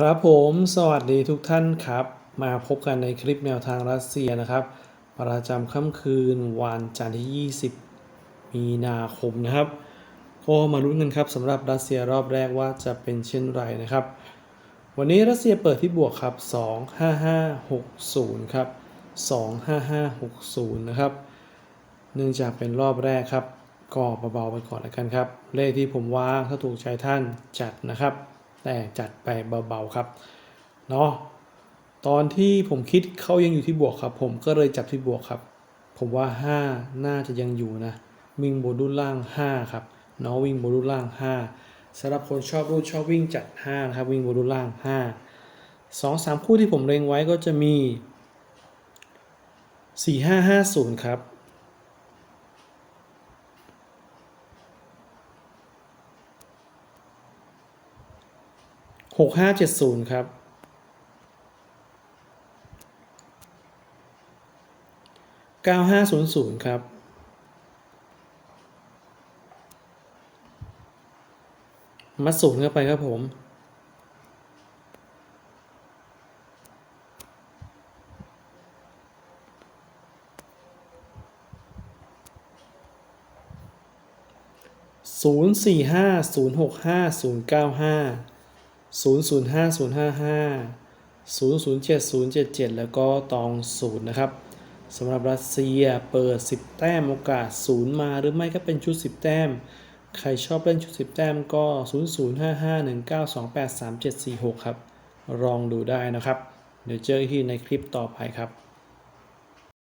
ครับผมสวัสดีทุกท่านครับ มาพบกันในคลิปแนวทางรัสเซียนะครับ ประจำค่ำคืนวันจันทร์ที่ 20 มีนาคมนะครับก็มาลุ้นกันครับสำหรับรัสเซียรอบแรกว่าจะเป็นเช่นไรนะครับ วันนี้รัสเซียเปิดที่บวกครับ 25560 ครับ 25560 นะครับ เนื่องจากเป็นรอบแรกครับ ก็เบาๆไปก่อนแล้วกันครับ เลขที่ผมวางถ้าถูกใจท่านจัดนะครับ แต่จัดไปเบาๆครับเนาะตอนที่ผมคิดเขายังอยู่ที่บวกครับ ผมก็เลยจับที่บวกครับ ผมว่า 5 น่าจะยังอยู่นะวิ่งบนรุ่นล่าง 5 ครับเนาะวิ่งบนรุ่นล่าง 5สำหรับคนชอบรูดชอบวิ่งจัด5นะครับวิ่งบนรุ่นล่าง 5 2 3 คู่ที่ผมเล็งไว้ก็จะมี 4 5 5 0 ครับ หกห้าเจ็ดศูนย์ครับเก้าห้าศูนย์ศูนย์ครับมัดศูนย์เข้าไปครับผมศูนย์สี่ห้าศูนย์หกห้าศูนย์เก้าห้า 0 0 5 0 5 5 0 0 7 0 7 7 แล้วก็ตอง0นะครับสำหรับรัสเซียเปิด 10 แต้มโอกาส 0 มาหรือไม่ก็เป็นชุด 10 แต้ม ใครชอบเล่นชุด 10 แต้มก็ 0 0 5 5 1 9 2 8 3 7 4 6ครับลองดูได้นะครับ เดี๋ยวเจอกันที่ในคลิปต่อไปครับ